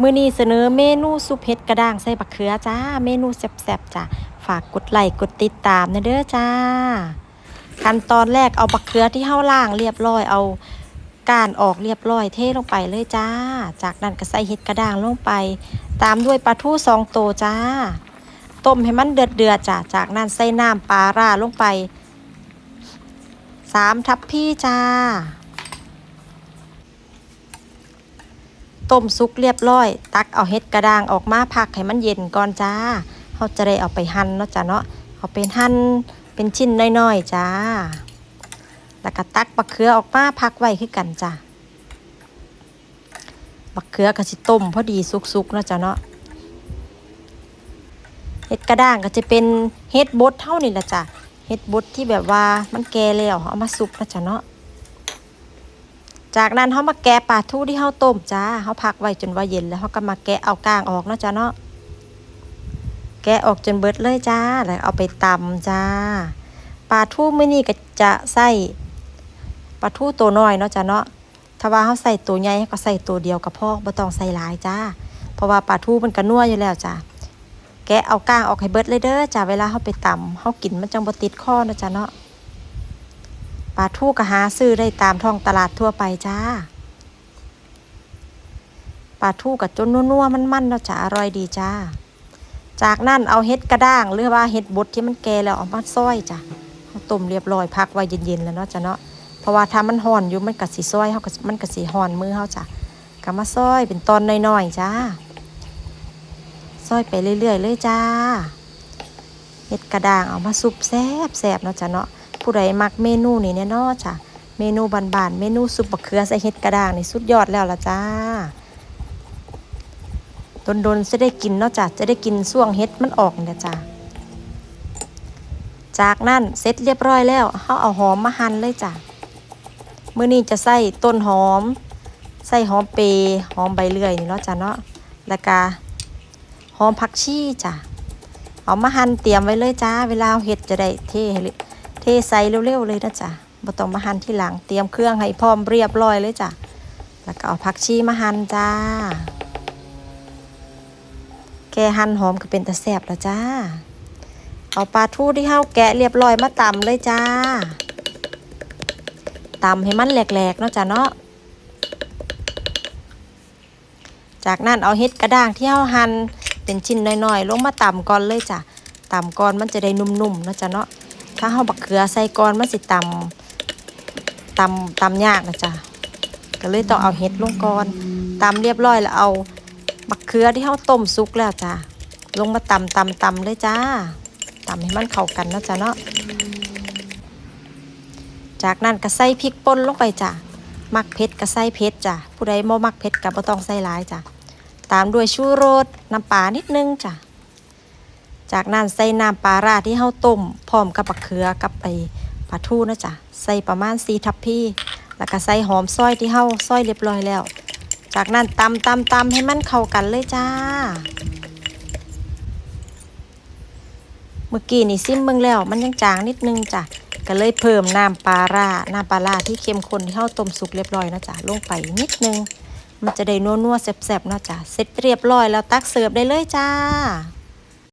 มื้อนี้เสนอเมนูซุปเห็ดกระด้างใส่บักเขือจ้า เมนูแซ่บๆจ้ะฝากกดไลค์กดติดตามนะเด้อจ้า ขั้นตอนแรกเอาบักเขือที่เฮาล่างเรียบร้อยเอาก้านออกเรียบร้อยเทลงไปเลยจ้า จากนั้นก็ใส่เห็ดกระด้างลงไป ตามด้วยปลาทูสองโตวจ้า ต้มให้มันเดือดเดือดๆจ้ะจากนั้นใส่น้ำปลาร่าลงไปสามทัพพี่จ้า ต้มสุกเรียบร้อย ตักเอาเห็ดกระด้างออกมาพักให้มันเย็นก่อนจ้าเขาจะได้เอาไปหั่นเนาะจ้ะเนาะเอาเป็นหั่นเป็นชิ้นน้อยๆจ้า แล้วก็ตักบักเขือออกมาพักไว้คือกันจ้าบักเขือก็สิต้มพอดีสุกๆเนาะจ้ะเนาะเห็ดกระด้างก็จะเป็นเห็ดบดเท่านี่แหละจ้ะเห็ดบดที่แบบว่ามันแก่แล้วเอามาซุปนะจ๊ะเนาะ จากนั้นเขามาแกะปลาทูที่เขาต้มจ้าเขาพักไว้จนว่าเย็นแล้วเขาก็มาแกะเอาก้างออกเนาะจ้าเนาะแกะออกจนเบิดเลยจ้า แล้วเอาไปตำจ้าปลาทูมื้อนี้ก็จะใส่ปลาทูตัวน้อยเนาะจ้าเนาะถ้าว่าเขาใส่ตัวใหญ่ก็ใส่ตัวเดียวกับพ่อบ่ต้องใส่หลายจ้า เพราะว่าปลาทูมันก็นัวอยู่แล้วจ้าแกะเอาก้างออกให้เบิดเลยเด้อจ้าเวลาเขาไปตำเขากินมันจังบ่ติดคอเนาะจ้าเนาะ ปลาทูก็หาซื้อได้ตามท้องตลาดทั่วไปจ้าปลาทูกับจนนัวๆมันๆแล้วจ้าอร่อยดีจ้า จากนั้นเอาเห็ดกระด้างหรือว่าเห็ดบดที่มันแก่แล้วเอามาซอยจ้ะเขาต้มเรียบร้อยพักไว้เย็นๆแล้วเนาะจ้ะเนาะเพราะว่าถ้ามันห่อนอยู่มันก็สิซอยเขาก็มันก็สิห่อนมือเขาจ้ะก็มาซอยเป็นตอนน้อยๆจ้าซอยไปเรื่อยๆเลยจ้าเห็ดกระด้างเอามาซุปแซบแซบๆเนาะจ้ะเนาะ ผู้ใดมักเมนูนี่เนี่ยนาะจ้ะเมนูบานๆเมนูซุปบะเขือใส่เห็ดกระด้างนี่สุดยอดแล้วละจ้าโดนๆจะได้กินเนาะจ้ะจะได้กินส่วงเห็ดมันออกเนี่ยจ้ะจากนั้นเสร็จเรียบร้อยแล้วเขาเอาหอมมาหั่นเลยจ้ะมื้อนี้จะใส่ต้นหอม ใส่หอมเปรย์หอมใบเลื่อยนี่เนาะจ้ะเนาะแล้วก็หอมผักชีจ้ะเอามาหั่นเตรียมไว้เลยจ้า เวลาเอาเห็ดจะได้เทให้ เทใส่เร็วๆเลยนะจ๊ะบ่ต้องมาหั่นที่หลังเตรียมเครื่องให้พร้อมเรียบร้อยเลยจ้ะแล้วก็เอาผักชีมาหั่นจ้า แกหั่นหอมก็เป็นตะแซบแล้วจ้า เอาปลาทูที่เฮาแกะเรียบร้อยมาตำเลยจ้าตำให้มันแหลกๆเนาะจ้ะเนาะ จากนั้นเอาเห็ดกระด้างที่เฮาหั่นเป็นชิ้นน้อยๆ ลงมาตำก่อนเลยจ้ะตำก่อนมันจะได้นุ่มๆเนาะจ้ะเนาะ ถ้าเฮาบักเขือใส่ก่อนมันสิตำตำตำยากนะจ๊ะก็เลยต้องเอาเห็ดลงก่อนตำเรียบร้อยแล้วเอาบักเขือที่เฮาต้มสุกแล้วจ้ะลงมาตำตำตำเลยจ้าตำให้มันเข้ากันเนาะจ้ะเนาะจากนั้นก็ใส่พริกป่นลงไปจ้ะมักเผ็ดก็ใส่เผ็ดจ้ะผู้ใดบ่มักเผ็ดก็บ่ต้องใส่หลายจ้ะตามด้วยชูรสน้ำปลานิดนึงจ้ะ จากนั้นใส่น้ำปลาร้าที่เฮาต้มพร้อมกับบักเขือกับไอปลาทูนะจ๊ะใส่ประมาณ4ทัพพีแล้วก็ใส่หอมซอยที่เฮาซอยเรียบร้อยแล้ว จากนั้นตำตำตำให้มันเข้ากันเลยจ้า เมื่อกี้นี่ซิมเบิ่งแล้ว มันยังจางนิดนึงจ้ะก็เลยเพิ่มน้ำปลาร้าน้ำปลาร้าที่เข้มข้นที่เฮาต้มสุกเรียบร้อยนะจ๊ะลงไปนิดนึง มันจะได้นัวๆแซ่บๆนะจ้ะเสร็จเรียบร้อยแล้วตักเสิร์ฟได้เลยจ้า